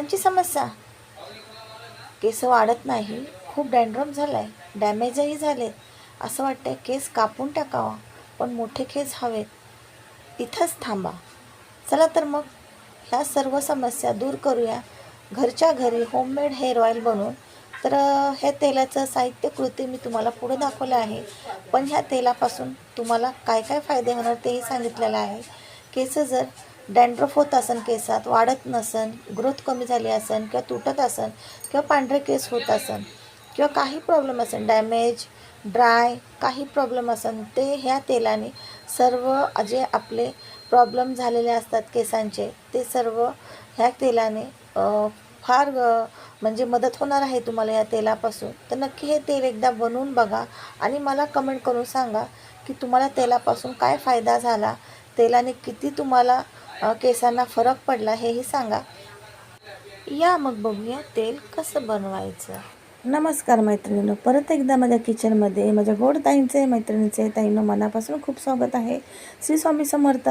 केसांची समस्या. केस वाढत नाही. खूप डॅन्ड्रम झाला आहे डॅमेजही झाले. असं वाटतंय केस कापून टाकावा. पण मोठे केस हवेत. इथंच थांबा. चला तर मग ह्या सर्व समस्या दूर करूया. घरच्या घरी होममेड हेअर ऑइल बनवून. तर हे ह्या तेलाचं साहित्य कृती मी तुम्हाला पुढे दाखवलं आहे. पण ह्या तेलापासून तुम्हाला काय काय फायदे होणार तेही सांगितलेलं आहे. केस जर डॅन्ड्रफ होत असेल केसात वाढत नसन ग्रोथ कमी झाली असन किंवा तुटत असन किंवा पांढरे केस होत असेल किंवा काही प्रॉब्लेम असेल डॅमेज ड्राय काही प्रॉब्लेम असन ते ह्या तेलाने सर्व जे आपले प्रॉब्लेम झालेले असतात केसांचे ते सर्व ह्या तेलाने फार म्हणजे मदत होणार आहे तुम्हाला या तेलापासून. तर नक्की हे तेल एकदा बनवून बघा आणि मला कमेंट करून सांगा की तुम्हाला तेलापासून काय फायदा झाला तेलाने किती तुम्हाला केसांना फरक पडला हेही सांगा. या मग बघूया तेल कसं बनवायचं. नमस्कार मैत्रिणींनो परत एकदा माझ्या किचनमध्ये माझ्या गोड ताईंचे मैत्रिणीचे ताईंनो मनापासून खूप स्वागत आहे. श्री स्वामी समर्थ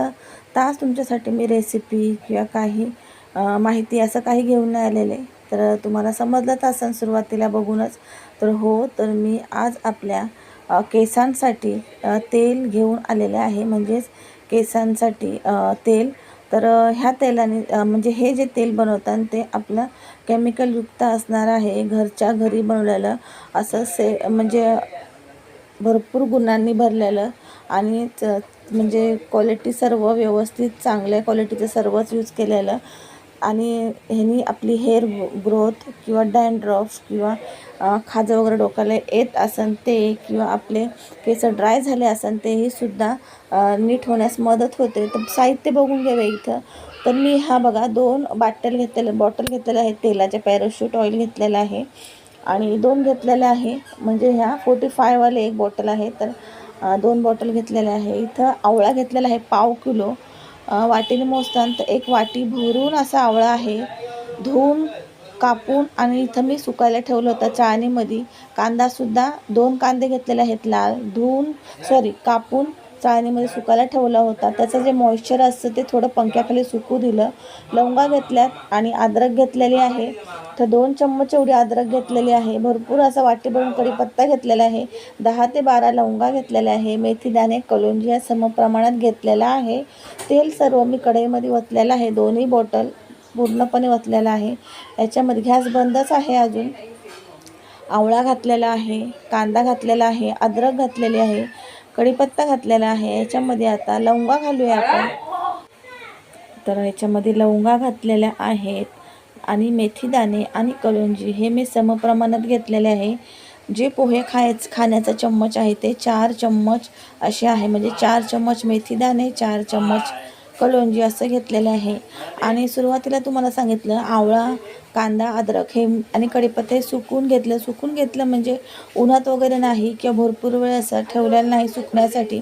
तास तुमच्यासाठी मी रेसिपी किंवा काही माहिती असं काही घेऊन नाही आलेले. तर तुम्हाला समजलंच असेल सुरुवातीला बघूनच. तर हो तर मी आज आपल्या केसांसाठी तेल घेऊन आलेले आहे. म्हणजेच केसांसाठी तेल तर ह्या तेलाने म्हणजे हे जे तेल बनवतात ते आपलं केमिकलयुक्त असणार आहे. घरच्या घरी बनवलेलं असं से म्हणजे भरपूर गुणांनी भरलेलं आणि च म्हणजे क्वालिटी सर्व व्यवस्थित चांगल्या क्वालिटीचं सर्वच यूज केलेलं. आणि ह्यानी आपली हेअर ग्रोथ किंवा डॅन्ड्रफ किंवा खाजं वगैरे डोक्याला येत असन ते किंवा आपले केस ड्राय झाले असन तेही सुद्धा नीट होण्यास मदत होते. तर साहित्य बघून घ्यावे इथं. तर मी हा बघा दोन बाटल घेतलेलं बॉटल घेतलेले आहे तेलाचे पॅराशूट ऑइल घेतलेलं आहे. आणि दोन घेतलेले आहे. म्हणजे ह्या फोर्टी फायवाले एक बॉटल आहे. तर दोन बॉटल घेतलेले आहे. इथं आवळा घेतलेला आहे पाव किलो. वाटीने मोजताना तर एक वाटी भरून असा आवळा आहे. धुवून कापून आणि इथं मी सुकायला ठेवलं होतं चाळणीमध्ये. कांदासुद्धा दोन कांदे घेतलेले आहेत लाल. धुवून सॉरी कापून चाळणीमध्ये सुकायला ठेवला होता. त्याचं जे मॉइश्चर असतं ते थोडं पंख्याखाली सुकू दिलं. लवंगा घेतल्यात आणि अद्रक घेतलेली आहे. तर दोन चम्मच एवढी अद्रक घेतलेली आहे. भरपूर असा वाटी भरून कढीपत्ता घेतलेला आहे. दहा ते बारा लवंगा घेतलेल्या आहे. मेथी दाणे कलोंजी या समप्रमाणात घेतलेला आहे. तेल सर्व मी कढईमध्ये ओतलेलं आहे. दोन्ही बॉटल पूर्णपणे ओतलेलं आहे. याच्यामध्ये गॅस बंदच आहे अजून. आवळा घातलेला आहे. कांदा घातलेला आहे. अद्रक घातलेली आहे. कढीपत्ता घातलेला आहे. याच्यामध्ये आता लवंगा घालूया आपण. तर याच्यामध्ये लवंगा घातलेल्या आहेत आणि मेथी दाणे आणि कलुंजी हे मी समप्रमाणात घेतलेले आहे. जे पोहे खायच खाण्याचा चम्मच आहे ते चार चम्मच असे आहे. म्हणजे चार चम्मच मेथी दाणे चार चम्मच कलोंजी असं घेतलेलं आहे. आणि सुरुवातीला तुम्हाला सांगितलं आवळा कांदा अद्रक हे आणि कढीपत्ता हे सुकून घेतलं. सुकून घेतलं म्हणजे उन्हात वगैरे नाही किंवा भरपूर वेळ असं ठेवलेलं नाही सुकण्यासाठी.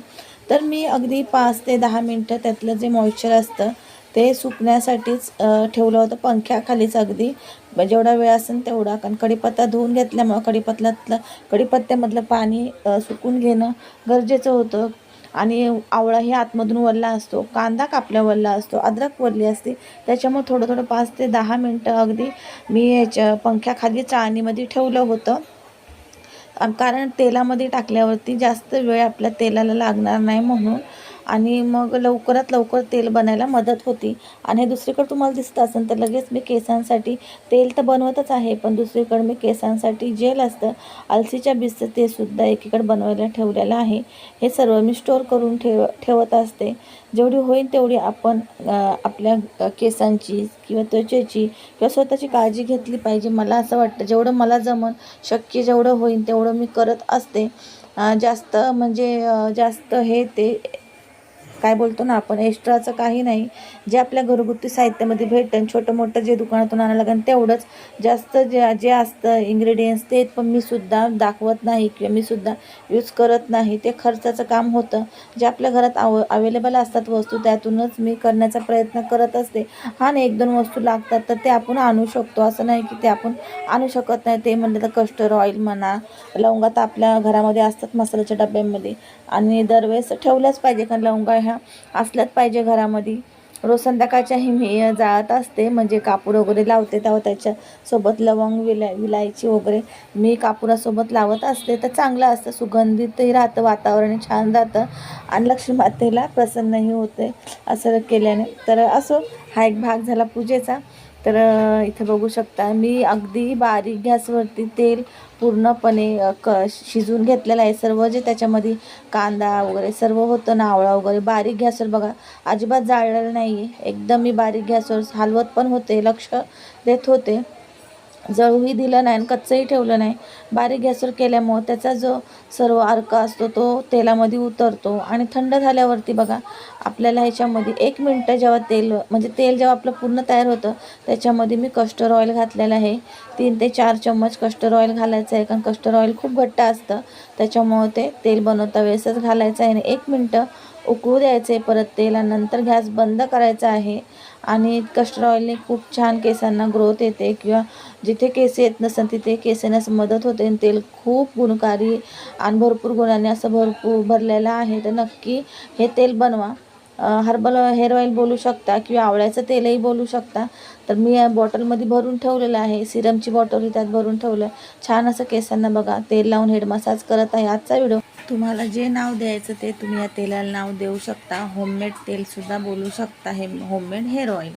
तर मी अगदी पाच ते दहा मिनटं त्यातलं जे मॉइश्चर असतं ते सुकण्यासाठीच ठेवलं होतं पंख्याखालीच अगदी. म्हणजे जेवढा वेळ असेल तेवढा. कारण कढीपत्ता धुवून घेतल्यामुळं कढीपत्त्यातलं कढीपत्त्यामधलं पाणी सुकून घेणं गरजेचं होतं. आणि आवळा हे आतमधून वल्ला असतो कांदा कापल्या वल्ला असतो अद्रक वल्ली असते. त्याच्यामुळे थोडं थोडं पाच ते दहा मिनटं अगदी मी याच्या पंख्याखाली चाळणीमध्ये ठेवलं होतं. कारण तेलामध्ये टाकल्यावरती जास्त वेळ आपल्या तेलाला लागणार नाही म्हणून आणि मग लवकरात लवकर तेल बनायला मदत होती. आणि हे दुसरीकडे तुम्हाला दिसतं असेल तर लगेच मी केसांसाठी तेल तर बनवतच आहे पण दुसरीकडे मी केसांसाठी जेल असतं. अलसीच्या बीजचं ते सुद्धा एकीकडे बनवायला ठेवलेलं आहे. हे सर्व मी स्टोअर करून ठेव ठेवत असते. जेवढी होईल तेवढी आपण आपल्या केसांची किंवा त्वचेची किंवा स्वतःची काळजी घेतली पाहिजे. मला असं वाटतं जेवढं मला जमन शक्य जेवढं होईल तेवढं मी करत असते. जास्त म्हणजे जास्त हे ते काय बोलतो ना आपण एक्स्ट्राचं काही नाही. जे आपल्या घरगुती साहित्यामध्ये भेटतं छोटं मोठं जे दुकानातून आणायला लागेल तेवढंच. जास्त जे जे असतं इंग्रेडियंट्स ते पण मी सुद्धा दाखवत नाही किंवा मी सुद्धा यूज करत नाही. ते खर्चाचं काम होतं. जे आपल्या घरात आव अवेलेबल असतात वस्तू त्यातूनच मी करण्याचा प्रयत्न करत असते. हा ना एक दोन वस्तू लागतात तर ते आपण आणू शकतो. असं नाही की ते आपण आणू शकत नाही. ते म्हणलं तर कस्टर ऑइल म्हणा लवंगा तर आपल्या घरामध्ये असतात मसाल्याच्या डब्यांमध्ये. आणि दरवेळेस ठेवल्याच पाहिजे कारण लवंगा ह्या असल्याच पाहिजे घरामध्ये. रोज संध्याकाळच्याही मी जाळत असते म्हणजे कापूर वगैरे लावते तेव्हा त्याच्यासोबत लवंग विलाय विलायची वगैरे. मी कापुरासोबत लावत असते तर चांगलं असतं सुगंधितही राहतं वातावरण छान राहतं. आणि लक्ष्मी मातेला प्रसन्नही होते असं केल्याने. तर असो हा एक भाग झाला पूजेचा. तर इथे बघू शकता मी अगदी बारीक गॅसवरती तेल पूर्णपणे क शिजवून घेतलेलं आहे. सर्व जे त्याच्यामध्ये कांदा वगैरे सर्व होतं नावळा वगैरे बारीक गॅसवर बघा अजिबात जाळलेलं नाही आहे एकदम मी बारीक गॅसवर हलवत पण होते लक्ष देत होते. जळूही दिलं नाही आणि कच्चंही ठेवलं नाही. बारीक गॅसवर केल्यामुळं त्याचा जो सर्व अर्क असतो तो तेलामध्ये उतरतो आणि थंड झाल्यावरती बघा आपल्याला ह्याच्यामध्ये एक मिनटं जेव्हा तेल म्हणजे तेल जेव्हा आपलं पूर्ण तयार होतं त्याच्यामध्ये मी कस्टर ऑइल घातलेलं आहे. तीन ते चार चम्मच कस्टर ऑइल घालायचं आहे कारण कस्टर ऑइल खूप घट्ट असतं. त्याच्यामुळं ते तेल बनवता वेळेसच घालायचं आहे आणि एक मिनटं उकळू द्यायचं आहे परत तेला नंतर गॅस बंद करायचा आहे. आणि कस्टर ऑइलने खूप छान केसांना ग्रोथ येते किंवा जिथे केस येत नसतात तिथे केस येण्यास मदत होते आणि तेल खूप गुणकारी आणि भरपूर गुणांनी असं भरपूर भरलेलं आहे. तर नक्की हे तेल बनवा. हर्बल हेअर ऑइल बोलू शकता किंवा आवळ्याचं तेलही बोलू शकता. तर मी या बॉटलमध्ये भरून ठेवलेलं आहे. सिरमची बॉटल त्यात भरून ठेवलं. छान असं केसांना बघा. तेल लावून हेड मसाज करत आहे. आजचा व्हिडिओ तुम्हाला जे नाव द्यायचं ते तुम्ही या तेलाला नाव देऊ शकता. होममेड तेलसुद्धा बोलू शकता. हे होममेड हेअर ऑइल